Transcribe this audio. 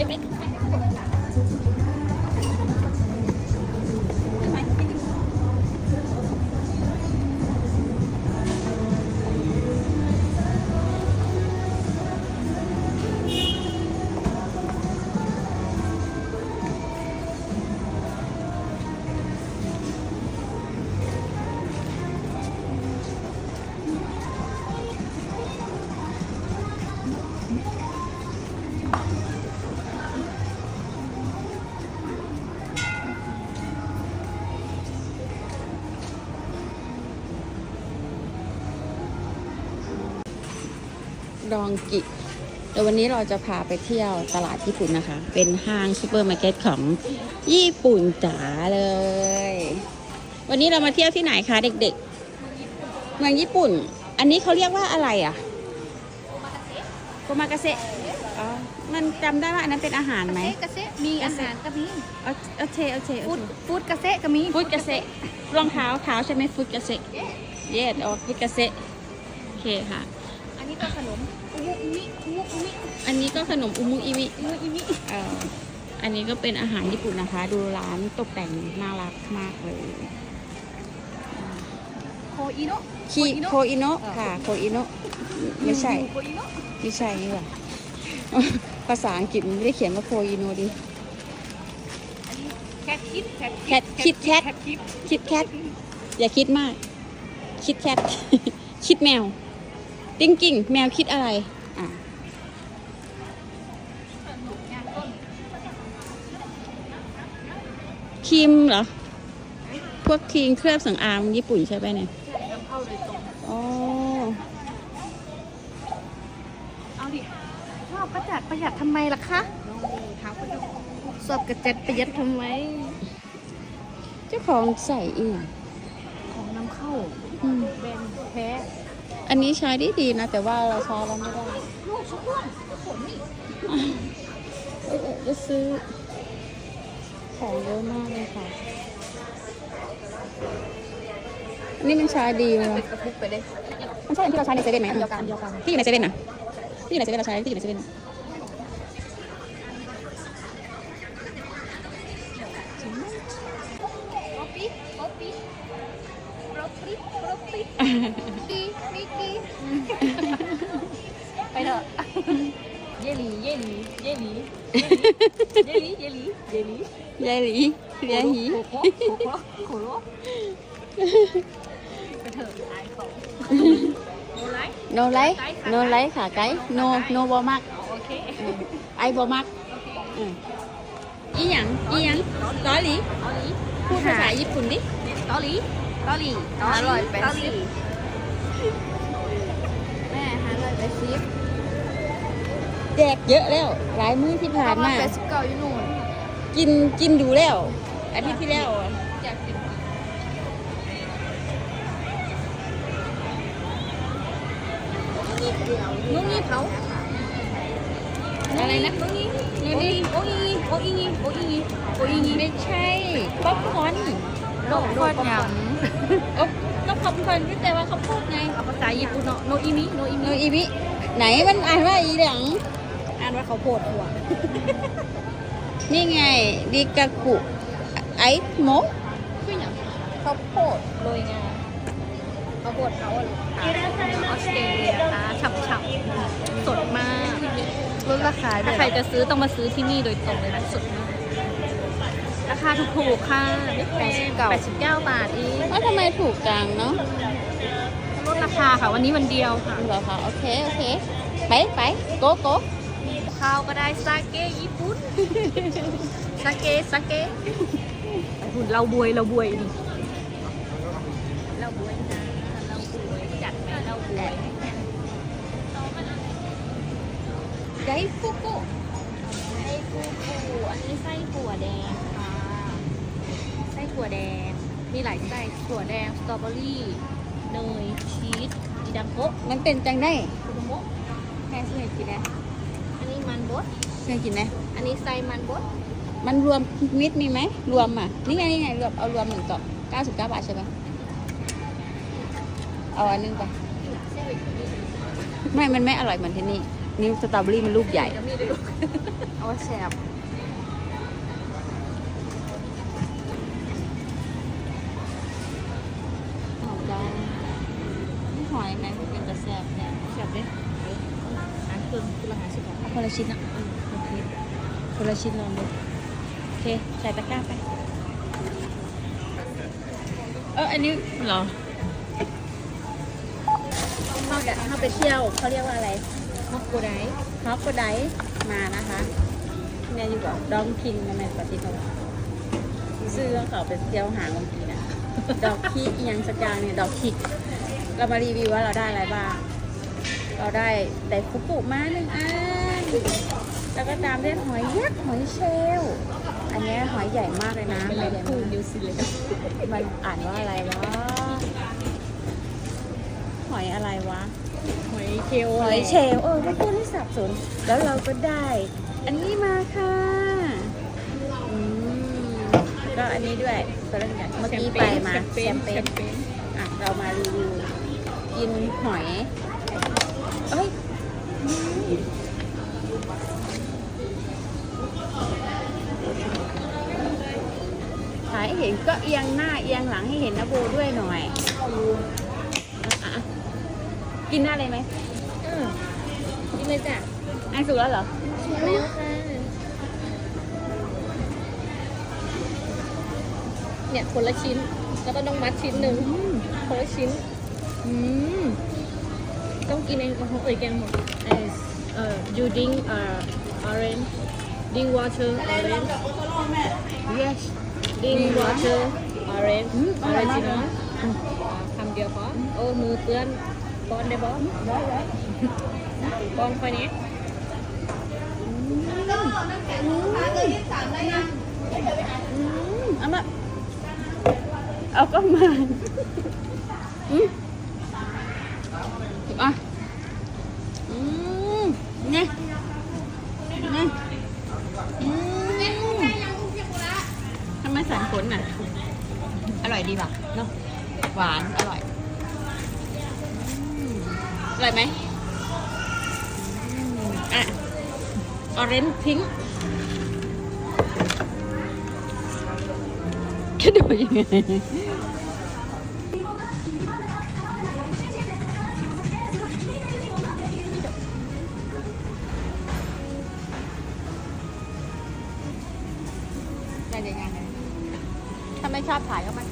everything. ดองกิเดี๋ยววันนี้เราจะพาไปเที่ยวตลาดญี่ปุ่นนะคะ เป็นห้างซูเปอร์มาร์เก็ตของญี่ปุ่นจ๋าเลย วันนี้เรามาเที่ยวที่ไหนคะเด็กๆ เมืองญี่ปุ่น อันนี้เขาเรียกว่าอะไรอะโกมากาเซะอ๋อ มันจำได้ว่าอันนั้นเป็นอาหารไหมเกษตรมีอาหารก็มีเอาเอาเชเอาเชเอาฟู้ดเชฟู้ดเกษตรก็มีฟุตกาเซะรองเท้าเท้าใช่ไหมฟุตกาเซะเยสอ๋อฟุตกาเซะโอเคค่ะอั นนี้ก็ขนมอุมุอุมิอุมุอุมิอันนี้ก็ขนมอุมุอิมิอุมุอุมิเอ่ออันนี้ก็เป็นอาหารญี่ปุ่นนะคะ ดูร้านตกแต่งน่ารักมากเลยโคอิโนะคีโคอิโนะค่ะโคอิโนะไม่ใช่โคอิโนะไม่ใช่นี่หว่าภาษาอังกฤษมันไม่ได้เขียนว่าโคอิโนะดิอันนี้แคทคิดแคทแคทคิดแคทแคทคิดคิดแคทอย่าคิดมาก คิดแคทคิดแมว ติ้งกิ่งแมวคิดอะไรอะงานต้นครีมเหรอ พวกครีมเคลือบสำอางญี่ปุ่นใช่ไหมเนี่ยใช่นำเข้าโดยตรงอ๋อเอาดิชอบประหยัดประหยัดทำไมล่ะคะถามคนสอบกระจัดประหยัดทำไม เจ้าของใส่อีกของนำเข้าอืมแบรนด์แท้ อันนี้ใช้ได้ดีนะ แต่ว่าเราใช้แล้วไม่ได้ลูกชุบเพื่อนผลนี่เออจะซื้อ ของเยอะมากเลยค่ะ อันนี้มันใช้ดีเป็วะนกระปุกไปเลยมันใช่อันที่เราใช้ในเซเว่นไหมเดียวกันเดียวกันที่อยู่ในเซเว่นนะที่อยู่ในเซเว่นเราใช้ที่อยู่ในเซเว่นโรปีโรปีโรปีโรปีกีมิกกี้ ไปเถอะเยลีเยลีเยลีเยลีเยลีเยลียายหลียายหลีโคโคโคโคโคโรไปเถอะอายเขาโนไลท์โนไลท์โนไลท์ค่ะไกด์โนโนบอมักโอเคไอบอมักอืมอีหยังอีหยังตอหลีเกาหลีพูดภาษาญี่ปุ่นดิ เกาหลีเกาหลีอร่อยเป็นเกาหลีสิบแม่หาเลยไปซิปแจกเยอะแล้ว หลายมื้อที่ผ่านมาไปสิบเก้าอยู่นู่นกินกินดูแล้ว อาทิตย์ที่แล้วอะอยากกินนุ้งนี่เขาอะไรนะโอ้ยโอ้ยโอ้ยโอ้ยโอ้ยโอ้ยไม่ใช่ป๊อปคอร์น โดดโดดยโอ๊ะก็ป๊อปคอร์นที่แต่ว่าเขาพูดไงำเอาภาษาญี่ปุ่นเนาะโนอิมิโนอิโนมิอีบิไหนมันอ่านว่าอีหลังอ่านว่าเขาโพดหัวนี่ไงดิกากุไอโมะคืออย่างข้าวโพดโรยงาเขาโพดเขาอะลูกค้าออสเตรเลียนะคะฉ่ำๆสดมากลดราคาด้ถ้าวยใครจะซื้อต้องมาซื้อที่นี่โดยตรงเลยนะสดมากราคาถูกๆค่ะไม่แพง89 บาทเองว่าทำไมถูกจังเนาะลดราคาค่ะวันนี้วันเดียวค่ะเหรอคะโอเค โอเค ไปไปโกโกข้าวก็ได้ซาเกญี่ปุ่นซาเกซาเกหุ่นเราบวยเราบวยดิเราบวยนะเราบวยจัดไปเราบวยไดฟุกุไส้ฟูฟูอันนี้ไส้ถั่วแดงค่ะ ไส้ถั่ วแดง มีหลายไส้ถั่วแดง สตรอเบอรี่ เนย ชีสอีดังโกะมันเป็นจังได้คุโมะแม่ซื้อให้กินนะอันนี้มันบดซื้อให้กินนะอันนี้ไส้มันบดมันรวมมิตรมีไหม รวมอะ นี่ไงนี่ไงรวมเอารวมหนึ่งกล่อง99บาทใช่ไหมเอาอันหนึงไป ไม่ มันไม่อร่อยเหมือนที่นี่อนิ้วสตรอเบอรี่มันลูกใหญ่ก็มีเลยลูกเอาไว้แสบ หอมจังนี่หอยไหมมันเป็นกระแซบเนี่ย แซ่บเด้หารเครื่องคือละหารสิบบาท เอาคน ละชิ้นอะโอเคคนละชิ้นลองดูโอเค ใส่ตะกร้าไป เอออันนี้เหรอเข้าเดี๋ยวเข้าไปเที่ยวเขาเรียกว่าอะไรฮอกโกไดฮอกโกไดมานะคะเนี่ยอยู่กับดองคิงในประเทศเขาซื้อของเขาไปเที่ยวหาบางทีนะดอกคิกอหยังสักอย่างเนี่ยดอกคิกเรามารีวิวว่าเราได้อะไรบ้าง เราได้ไดฟุกุมาหนึ่งอัน แล้วก็ตามด้วยหอยยักษ์หอยเชลลอันเนี้ยหอยใหญ่มากเลยนะเป็นใหแหล่ญ่งมากคู่นิวซีแลนด์มันอ่านว่าอะไรวะ หอยอะไรวะ หอยเคลหอยเชลลเออไม่พูดให้สับสน แล้วเราก็ได้ อันนี้มาค่ะอืมแล้วก็อันนี้ด้วยตัวเรื่องกันเมื่อกี้ไปมาแชมเปญแชแชมมเปเปญญอะเรามารีวิวกินหอยเอ้ยอืมถ่าย ให้เห็นก็เอียงหน้าเอียงหลังให้เห็นนะโบด้วยหน่อยอะอะกินหน้าเลยไหมเออนี่เลยจ้ะอันสุกแล้วเหรอแล้วค่ะเนี่ยคนละชิ้น แล้วก็ต้องมัดชิ้นหนึ่งคนละชิ้น อืม ต้องกินเองของเอ่ยแกงหมดเออเอ่อ you drink เอ่อ orange drink water orange yes drink water orange อืมอร่อยมากเลย original คำเดียวพอโอ้มือเปื้อนป้อนได้บ่ได้แล้วป้อนค่อยนี้อืมเอามาเอาก็มาอืมอะอืมเนี่ยเนี่ยอืมทำไมสันขนอะ อร่อยดีป่ะเนาะ หวาน อร่อยอืมอร่อยไหมอืมอะออเรนจ์พิงค์กระโดดยังไงได้ยังไงถ้าไม่ชอบถ่ายก็ไม่